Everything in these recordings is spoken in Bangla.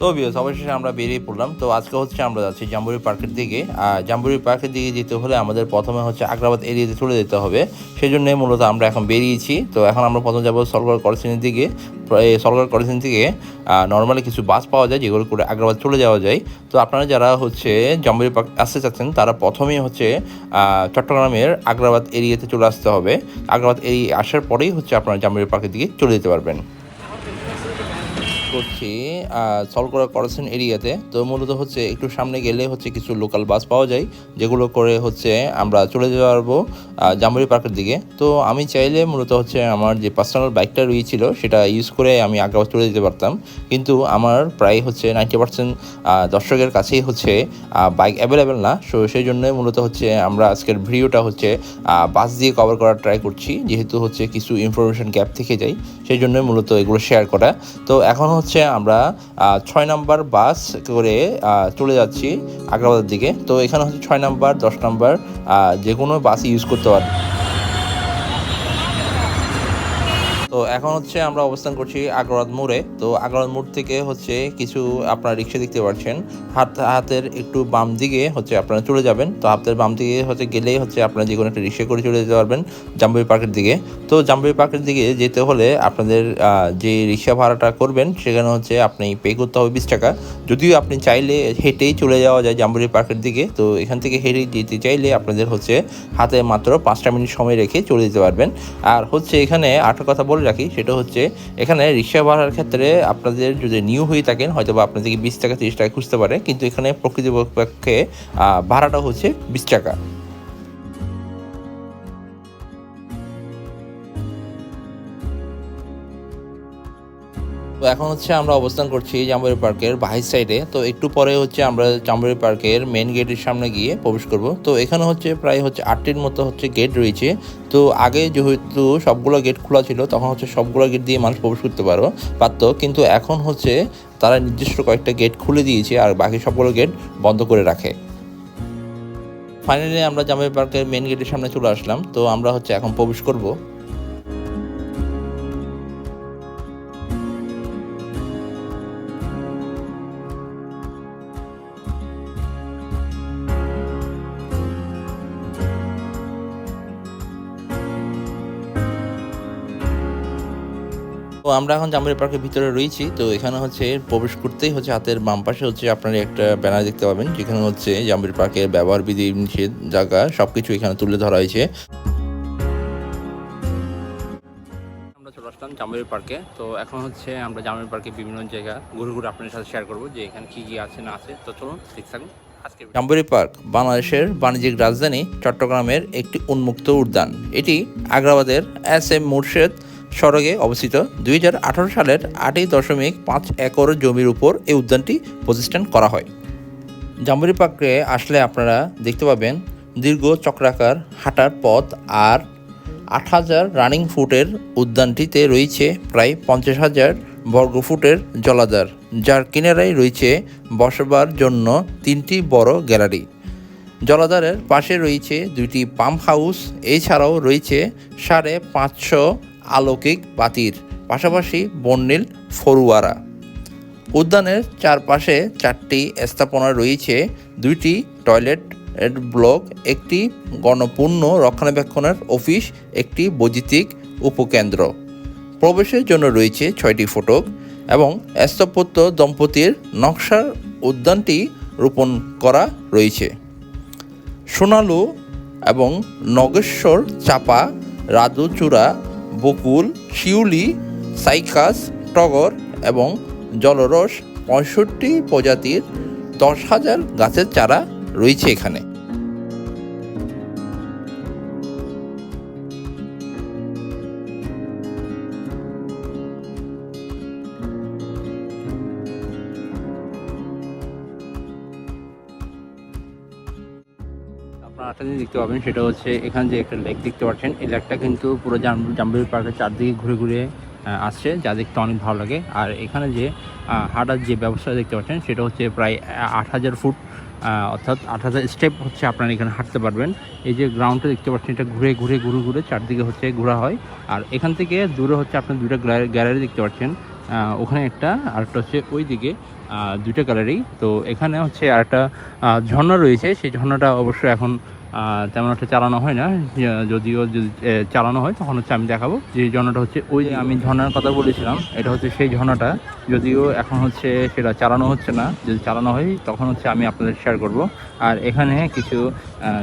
তো বিয়স অবশেষে আমরা বেরিয়ে পড়লাম। তো আজকে হচ্ছে আমরা যাচ্ছি জাম্বুরি পার্কের দিকে। আর জাম্বুরি পার্কের দিকে যেতে হলে আমাদের প্রথমে হচ্ছে আগ্রাবাদ এরিয়াতে চলে যেতে হবে। সেই জন্যই মূলত আমরা এখন বেরিয়েছি। তো এখন আমরা প্রথম যাব সরকার কলেজের দিকে। সরকার কলেজের থেকে নর্মালি কিছু বাস পাওয়া যায় যেগুলো করে আগ্রাবাদ চলে যাওয়া যায়। তো আপনারা যারা হচ্ছে জাম্বুরি পার্ক আসতে চাচ্ছেন, তারা প্রথমেই হচ্ছে চট্টগ্রামের আগ্রাবাদ এরিয়াতে চলে আসতে হবে। আগ্রাবাদ এরিয়া আসার পরেই হচ্ছে আপনারা জাম্বুরি পার্কের দিকে চলে যেতে পারবেন। করছি সলকরা করেছেন এরিয়াতে। তো মূলত হচ্ছে একটু সামনে গেলে হচ্ছে কিছু লোকাল বাস পাওয়া যায়, যেগুলো করে হচ্ছে আমরা চলে যেতে পারব জামুরি পার্কের দিকে। তো আমি চাইলে মূলত হচ্ছে আমার যে পার্সোনাল বাইকটা রয়েছিল, সেটা ইউজ করে আমি আগ্রাবাদ চলে যেতে পারতাম। কিন্তু আমার প্রায় হচ্ছে নাইনটি পার্সেন্ট দর্শকের কাছেই হচ্ছে বাইক অ্যাভেলেবেল না। সো সেই জন্য মূলত হচ্ছে আমরা আজকের ভিডিওটা হচ্ছে বাস দিয়ে কভার করার ট্রাই করছি, যেহেতু হচ্ছে কিছু ইনফরমেশন গ্যাপ থেকে যায়, সেই জন্য মূলত এগুলো শেয়ার করা। তো এখন হচ্ছে আমরা ছয় নাম্বার বাস করে চলে যাচ্ছি আগ্রাবাদের দিকে। তো এখানে হচ্ছে ছয় নাম্বার, দশ নাম্বার যে কোনো বাস ইউজ করতে পারি তো এখন হচ্ছে আমরা অবস্থান করছি আগ্রাবাদ মোড়ে। তো আগ্রাবাদ মোড় থেকে হচ্ছে কিছু আপনারা রিক্সা দেখতে পাচ্ছেন। হাত, হাতের একটু বাম দিকে হচ্ছে আপনারা চলে যাবেন। তো হাতের বাম দিকে হচ্ছে গেলেই হচ্ছে আপনারা যে কোনো একটা রিক্সা করে চলে যেতে পারবেন জাম্বুরি পার্কের দিকে। তো জাম্বুরি পার্কের দিকে যেতে হলে আপনাদের যে রিক্সা ভাড়াটা করবেন সেখানে হচ্ছে আপনি পে করতে হবে বিশ টাকা। যদিও আপনি চাইলে হেঁটেই চলে যাওয়া যায় জাম্বুরি পার্কের দিকে। তো এখান থেকে হেঁটে যেতে চাইলে আপনাদের হচ্ছে হাতে মাত্র পাঁচটা মিনিট সময় রেখে চলে যেতে পারবেন। আর হচ্ছে এখানে আরেকটা কথা বলে রাখি, সেটা হচ্ছে এখানে রিক্সা ভাড়ার ক্ষেত্রে আপনাদের যদি নিউ হয়ে থাকেন হয়তো বা আপনাদেরকে বিশ টাকা, তিরিশ টাকা খুঁজতে পারে, কিন্তু এখানে প্রকৃতপক্ষে ভাড়াটা হচ্ছে বিশ টাকা। তো এখন হচ্ছে আমরা অবস্থান করছি জাম্বুরি পার্কের বাহির সাইডে তো একটু পরে হচ্ছে আমরা জাম্বুরি পার্কের মেন গেটের সামনে গিয়ে প্রবেশ করব। তো এখানে হচ্ছে প্রায় হচ্ছে আটটির মতো হচ্ছে গেট রয়েছে। তো আগে যেহেতু সবগুলো গেট খোলা ছিল, তখন হচ্ছে সবগুলো গেট দিয়ে মানুষ প্রবেশ করতে পারো, পারতো। কিন্তু এখন হচ্ছে তারা নির্দিষ্ট কয়েকটা গেট খুলে দিয়েছে আর বাকি সবগুলো গেট বন্ধ করে রাখে। ফাইনালি আমরা জামাই পার্কের মেন গেটের সামনে চলে আসলাম। তো আমরা হচ্ছে এখন প্রবেশ করব। তো আমরা এখন জামুরি পার্কের ভিতরে রয়েছি তো এখানে হচ্ছে প্রবেশ করতেই হচ্ছে হাতের বাম পাশে হচ্ছে আপনারা একটা ব্যানার দেখতে পাবেন যেখানে হচ্ছে জামুরি পার্কের ব্যবহার বিধি নিষেধ জায়গা সবকিছু এখানে তুলে ধরা হয়েছে। আমরা চলে আসলাম পার্কে তো এখন হচ্ছে আমরা জামুরি পার্কে বিভিন্ন জায়গা ঘুরে ঘুরে আপনাদের সাথে শেয়ার করব যে এখানে কি কি আছে না আছে। তো চলুন দেখতে থাকুন জাম্বুরি পার্ক বাংলাদেশের বাণিজ্যিক রাজধানী চট্টগ্রামের একটি উন্মুক্ত উদ্যান। এটি আগ্রাবাদের এস এম মুর্শেদ সড়কে অবস্থিত দুই হাজার আঠারো সালের আটই দশমিক পাঁচ একর জমির উপর এই উদ্যানটি প্রতিষ্ঠান করা হয়। জাম্বুরি পার্কে আসলে আপনারা দেখতে পাবেন দীর্ঘ চক্রাকার হাঁটার পথ আর আট হাজার রানিং ফুটের উদ্যানটিতে রয়েছে প্রায় পঞ্চাশ হাজার বর্গফুটের জলাধার, যার কিনারায় রয়েছে বসবার জন্য তিনটি বড় গ্যালারি। জলাধারের পাশে রয়েছে দুইটি পাম্প হাউস, এছাড়াও রয়েছে সাড়ে পাঁচশো আলৌকিক বাতির পাশাপাশি বর্ণিল ফরুয়ারা। উদ্যানের চারপাশে চারটি স্থাপনা রয়েছে, দুইটি টয়লেট ব্লক, একটি গণপূর্ণ রক্ষণাবেক্ষণের অফিস, একটি বৈদ্যুতিক উপকেন্দ্র। প্রবেশের জন্য রয়েছে ছয়টি ফটক এবং স্থাপত্য দম্পতির নকশার উদ্যানটি রোপণ করা রয়েছে। সোনালু এবং নগেশ্বর চাপা রাধুচূড়া বকুল শিউলি সাইকাস টগর এবং জলরস পঁয়ষট্টি প্রজাতির দশ হাজার গাছের চারা রয়েছে এখানে। একটা জিনিস দেখতে পাবেন, সেটা হচ্ছে এখানে যে একটা লেক দেখতে পাচ্ছেন, এই লেকটা কিন্তু পুরো জাম- জাম্বুরি পার্কের চারদিকে ঘুরে ঘুরে আসছে, যা দেখতে অনেক ভালো লাগে। আর এখানে যে হাঁটার যে ব্যবস্থা দেখতে পাচ্ছেন, সেটা হচ্ছে প্রায় আট হাজার ফুট অর্থাৎ আট হাজার স্টেপ হচ্ছে আপনারা এখানে হাঁটতে পারবেন। এই যে গ্রাউন্ডটা দেখতে পাচ্ছেন, এটা ঘুরে ঘুরে ঘুরে ঘুরে চারদিকে হচ্ছে ঘোরা হয়। আর এখান থেকে দূরে হচ্ছে আপনার দুইটা গ্যালারি দেখতে পাচ্ছেন ওখানে একটা আরেকটা হচ্ছে ওই দিকে দুইটা কালারই তো এখানে হচ্ছে আরেকটা ঝর্ণা রয়েছে, সেই ঝর্ণাটা অবশ্য এখন তেমন একটা চালানো হয় না। যদিও যদি চালানো হয়, তখন হচ্ছে আমি দেখাবো। যে ঝর্ণাটা হচ্ছে ওই যে আমি ঝর্ণার কথা বলেছিলাম, এটা হচ্ছে সেই ঝর্ণাটা। যদিও এখন হচ্ছে সেটা চালানো হচ্ছে না, যদি চালানো হয়, তখন হচ্ছে আমি আপনাদের শেয়ার করব। আর এখানে কিছু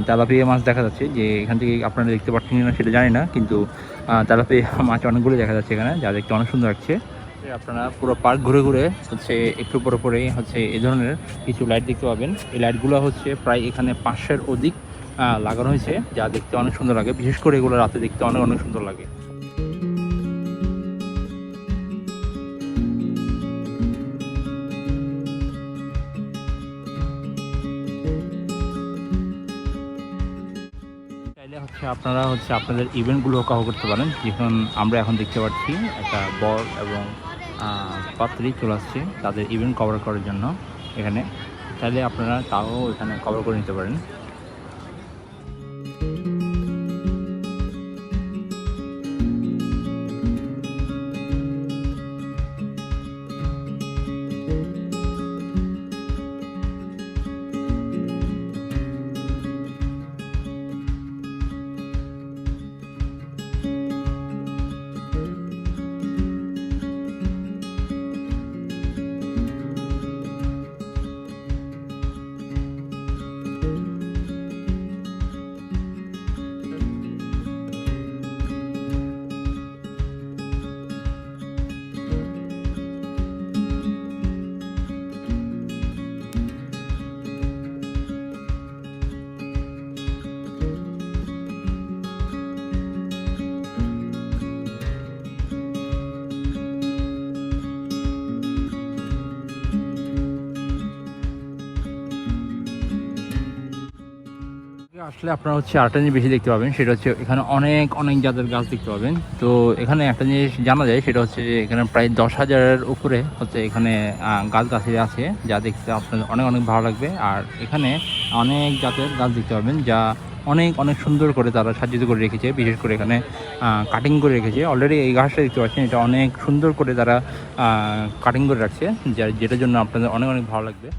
তেলাপিয়া মাছ দেখা যাচ্ছে, যে এখান থেকে আপনারা দেখতে পাচ্ছেন কিনা সেটা জানি না, কিন্তু তেলাপিয়া মাছ অনেকগুলো দেখা যাচ্ছে এখানে, যা দেখতে অনেক সুন্দর লাগছে। আপনারা পুরো পার্ক ঘুরে ঘুরে হচ্ছে একটু পরে পরেই হচ্ছে এই ধরনের কিছু লাইট দেখতে পাবেন। এই লাইটগুলো হচ্ছে প্রায় এখানে পাঁচশোর অধিক লাগানো হয়েছে, যা দেখতে অনেক সুন্দর লাগে। বিশেষ করে এগুলো রাতে দেখতে অনেক অনেক সুন্দর লাগে। হচ্ছে আপনারা হচ্ছে আপনাদের ইভেন্টগুলো কভার করতে পারেন। যেমন আমরা এখন দেখতে পাচ্ছি একটা বর এবং পাত্রী চলে আসছে তাদের ইভেন্ট কভার করার জন্য এখানে। চাইলে আপনারা তাও এখানে কভার করে নিতে পারেন। আসলে আপনারা হচ্ছে আরেকটা জিনিস বেশি দেখতে পাবেন, সেটা হচ্ছে এখানে অনেক অনেক জাতের গাছ দেখতে পাবেন। তো এখানে একটা জিনিস জানা যায়, সেটা হচ্ছে যে এখানে প্রায় দশ হাজারের উপরে হচ্ছে এখানে গাছ গাছালি আছে, যা দেখতে আপনাদের অনেক অনেক ভালো লাগবে। আর এখানে অনেক জাতের গাছ দেখতে পাবেন, যা অনেক অনেক সুন্দর করে তারা সাজিত করে রেখেছে, বিশেষ করে এখানে কাটিং করে রেখেছে। অলরেডি এই গাছটা দেখতে পাচ্ছেন, এটা অনেক সুন্দর করে তারা কাটিং করে রাখছে, যা, যেটার জন্য আপনাদের অনেক অনেক ভালো লাগবে।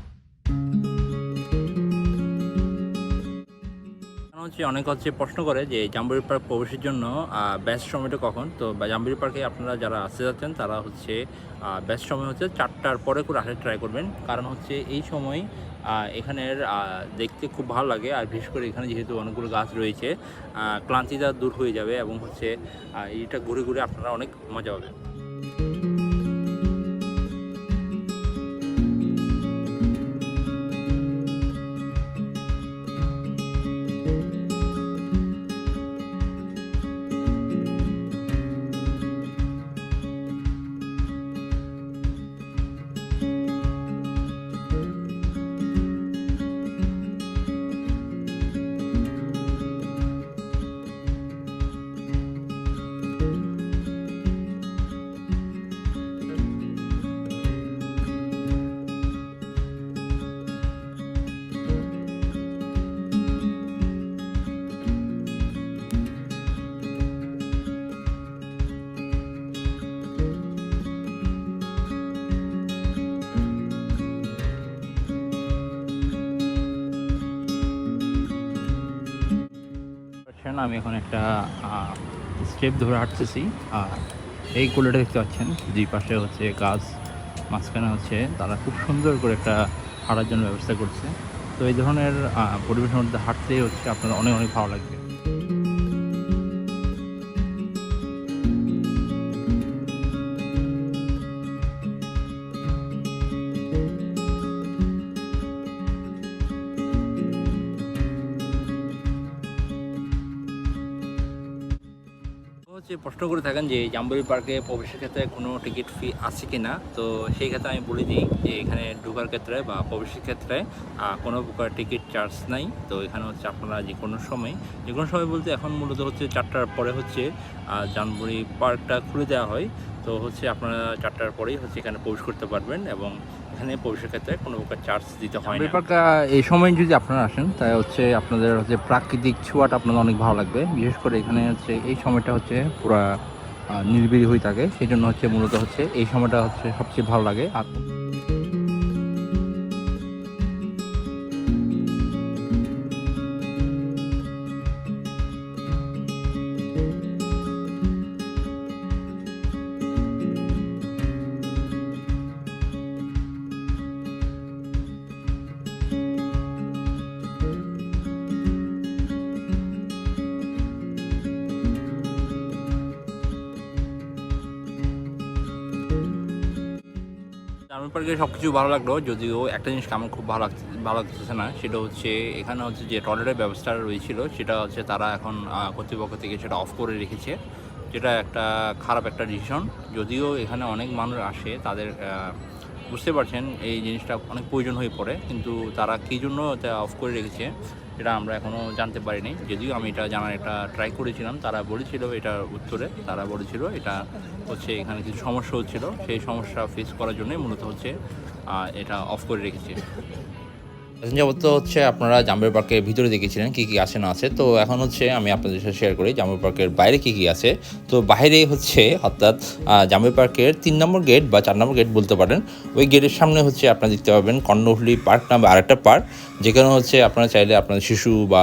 হচ্ছে অনেক হচ্ছে প্রশ্ন করে যে জাম্বুরি পার্ক প্রবেশের জন্য বেস্ট সময়টা কখন? তো জাম্বুরি পার্কে আপনারা যারা আসতে যাচ্ছেন, তারা হচ্ছে বেস্ট সময় হচ্ছে চারটার পরে করে আসার ট্রাই করবেন। কারণ হচ্ছে এই সময় এখানের দেখতে খুব ভালো লাগে। আর বিশেষ করে এখানে যেহেতু অনেকগুলো গাছ রয়েছে ক্লান্তিটা দূর হয়ে যাবে এবং হচ্ছে এইটা ঘুরে ঘুরে আপনারা অনেক মজা পাবেন। পাচ্ছেন আমি এখন একটা স্টেপ ধরে হাঁটতেছি। আর এই কোলেটা দেখতে পাচ্ছেন, দুই পাশে হচ্ছে গাছ, মাঝখানে হচ্ছে তারা খুব সুন্দর করে একটা হাঁটার জন্য ব্যবস্থা করছে। তো এই ধরনের পরিবেশের মধ্যে হাঁটতেই হচ্ছে আপনার অনেক অনেক ভালো লাগবে। হচ্ছে প্রশ্ন করে থাকেন যে জাম্বুরি পার্কে প্রবেশের ক্ষেত্রে কোনো টিকিট ফি আছে কি না তো সেই ক্ষেত্রে আমি বলে দিই যে এখানে ঢোকার ক্ষেত্রে বা প্রবেশের ক্ষেত্রে কোনো প্রকার টিকিট চার্জ নাই। তো এখানে হচ্ছে আপনারা যে কোনো সময় যে কোনো সময় বলতে এখন মূলত হচ্ছে চারটার পরে হচ্ছে জাম্বুরি পার্কটা খুলে দেওয়া হয়। তো হচ্ছে আপনারা চারটার পরেই হচ্ছে এখানে প্রবেশ করতে পারবেন এবং এখানে প্রবেশের ক্ষেত্রে কোনো প্রকার চার্জ দিতে হয় ব্যাপারটা, এই সময় যদি আপনারা আসেন, তাই হচ্ছে আপনাদের হচ্ছে প্রাকৃতিক ছোঁয়াটা আপনাদের অনেক ভালো লাগবে। বিশেষ করে এখানে হচ্ছে এই সময়টা হচ্ছে পুরা নির্বিড়ি হয়ে থাকে। সেই জন্য হচ্ছে মূলত হচ্ছে এই সময়টা হচ্ছে সবচেয়ে ভালো লাগে। আর পার্কে সব কিছু ভালো লাগল, যদিও একটা জিনিস আমার খুব ভালো লাগছে ভালো লাগতেছে না, সেটা হচ্ছে এখানে হচ্ছে যে টয়লেটের ব্যবস্থা রয়েছিল, সেটা হচ্ছে তারা এখন কর্তৃপক্ষ থেকে সেটা অফ করে রেখেছে। যেটা একটা খারাপ একটা ডিসিশন যদিও এখানে অনেক মানুষ আসে, তাদের বুঝতে পারছেন এই জিনিসটা অনেক প্রয়োজন হয়ে পড়ে, কিন্তু তারা কী জন্য এটা অফ করে রেখেছে? এটা আমরা এখনও জানতে পারিনি। যদিও আমি এটা জানার একটা ট্রাই করেছিলাম, তারা বলেছিল এটা উত্তরে, তারা বলেছিল এটা হচ্ছে এখানে কিছু সমস্যা হচ্ছিল, সেই সমস্যা ফেস করার জন্যই মূলত হচ্ছে এটা অফ করে রেখেছে। যাবত হচ্ছে আপনারা জাম্বের পার্কের ভিতরে দেখেছিলেন কী কী আছে না আছে। তো এখন হচ্ছে আমি আপনাদের সাথে শেয়ার করি জাম্বের পার্কের বাইরে কী কী আছে। তো বাইরে হচ্ছে অর্থাৎ জাম্বের পার্কের তিন নম্বর গেট বা চার নম্বর গেট বলতে পারেন, ওই গেটের সামনে হচ্ছে আপনারা দেখতে পাবেন কর্ণফুলি পার্ক নামে আরেকটা পার্ক যেখানে হচ্ছে আপনারা চাইলে আপনার শিশু বা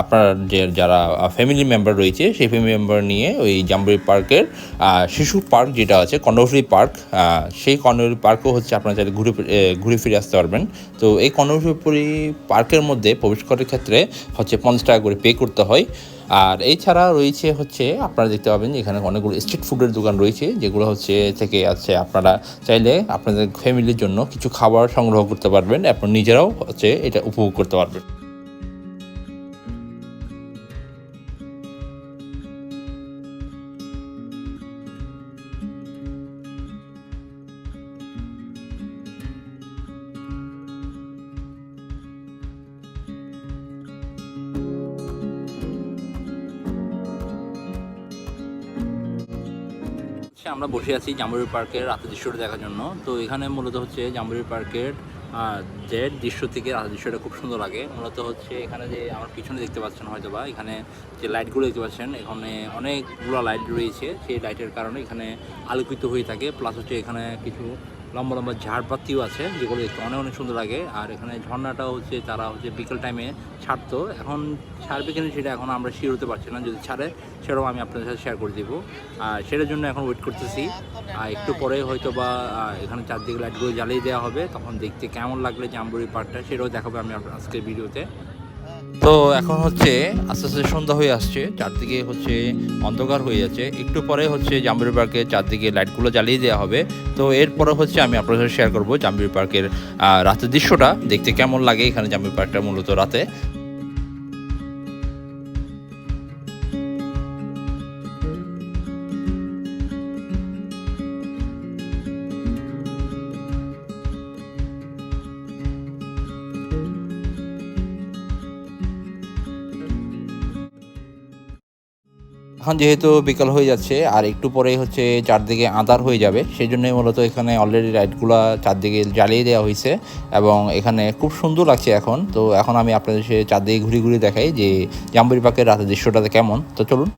আপনার যে যারা ফ্যামিলি মেম্বার রয়েছে, সেই ফ্যামিলি মেম্বার নিয়ে ওই জাম্বুরি পার্কের শিশু পার্ক যেটা আছে কর্ণফুলি পার্ক সেই কর্ণফুলি পার্কও হচ্ছে আপনারা চাইলে ঘুরে ঘুরে ফিরে আসতে পারবেন। তো এই কর্ণফুলি পার্কের মধ্যে প্রবেশ করার ক্ষেত্রে হচ্ছে পঞ্চাশ টাকা করে পে করতে হয়। আর এছাড়া রয়েছে হচ্ছে, আপনারা দেখতে পাবেন এখানে অনেকগুলো স্ট্রিট ফুডের দোকান রয়েছে, যেগুলো হচ্ছে থেকে আছে আপনারা চাইলে আপনাদের ফ্যামিলির জন্য কিছু খাবার সংগ্রহ করতে পারবেন, আপনার নিজেরাও হচ্ছে এটা উপভোগ করতে পারবেন। বসে আছি জাম্বুরি পার্কের রাতের দৃশ্যটা দেখার জন্য। তো এখানে মূলত হচ্ছে জাম্বুরি পার্কের যে দৃশ্য থেকে রাতের দৃশ্যটা খুব সুন্দর লাগে। মূলত হচ্ছে এখানে যে আমার পিছনে দেখতে পাচ্ছেন হয়তো বা এখানে যে লাইটগুলো দেখতে পাচ্ছেন, এখানে অনেকগুলো লাইট রয়েছে। সেই লাইটের কারণে এখানে আলোকিত হয়ে থাকে। প্লাস হচ্ছে এখানে কিছু লম্বা লম্বা ঝাড়পাতিও আছে, যেগুলো দেখতে অনেক অনেক সুন্দর লাগে। আর এখানে ঝর্ণাটাও হচ্ছে তারা হচ্ছে বিকেল টাইমে ছাড়তো। এখন ছাড়বে কিনা সেটা এখন আমরা শিওর হতে পারছি না। যদি ছাড়ে, সেটাও আমি আপনাদের সাথে শেয়ার করে দিব। আর সেটার জন্য এখন ওয়েট করতেছি। আর একটু পরে হয়তো বা এখানে চারদিকে লাইটগুলো জ্বালিয়ে দেওয়া হবে। তখন দেখতে কেমন লাগলে জাম্বুরি পার্কটা সেটাও দেখাবো আমি আজকের ভিডিওতে তো এখন হচ্ছে আস্তে আস্তে সন্ধ্যা হয়ে আসছে, চারদিকে হচ্ছে অন্ধকার হয়ে যাচ্ছে। একটু পরে হচ্ছে জাম্বুরি পার্কের চারদিকে লাইটগুলো জ্বালিয়ে দেওয়া হবে। তো এরপরে হচ্ছে আমি আপনাদের সাথে শেয়ার করব জাম্বুরি পার্কের রাতের দৃশ্যটা। দেখতে কেমন লাগে এখানে জাম্বুরি পার্কটা মূলত রাতে? এখন যেহেতু বিকাল হয়ে যাচ্ছে, আর একটু পরেই হচ্ছে চারদিকে আঁধার হয়ে যাবে সেই জন্যই মূলত এখানে অলরেডি লাইটগুলো চারদিকে জ্বালিয়ে দেওয়া হয়েছে এবং এখানে খুব সুন্দর লাগছে এখন। তো এখন আমি আপনাদের সে চারদিকে ঘুরে ঘুরে দেখাই যে জাম্বুরি পার্কের রাতের দৃশ্যটাতে কেমন। তো চলুন।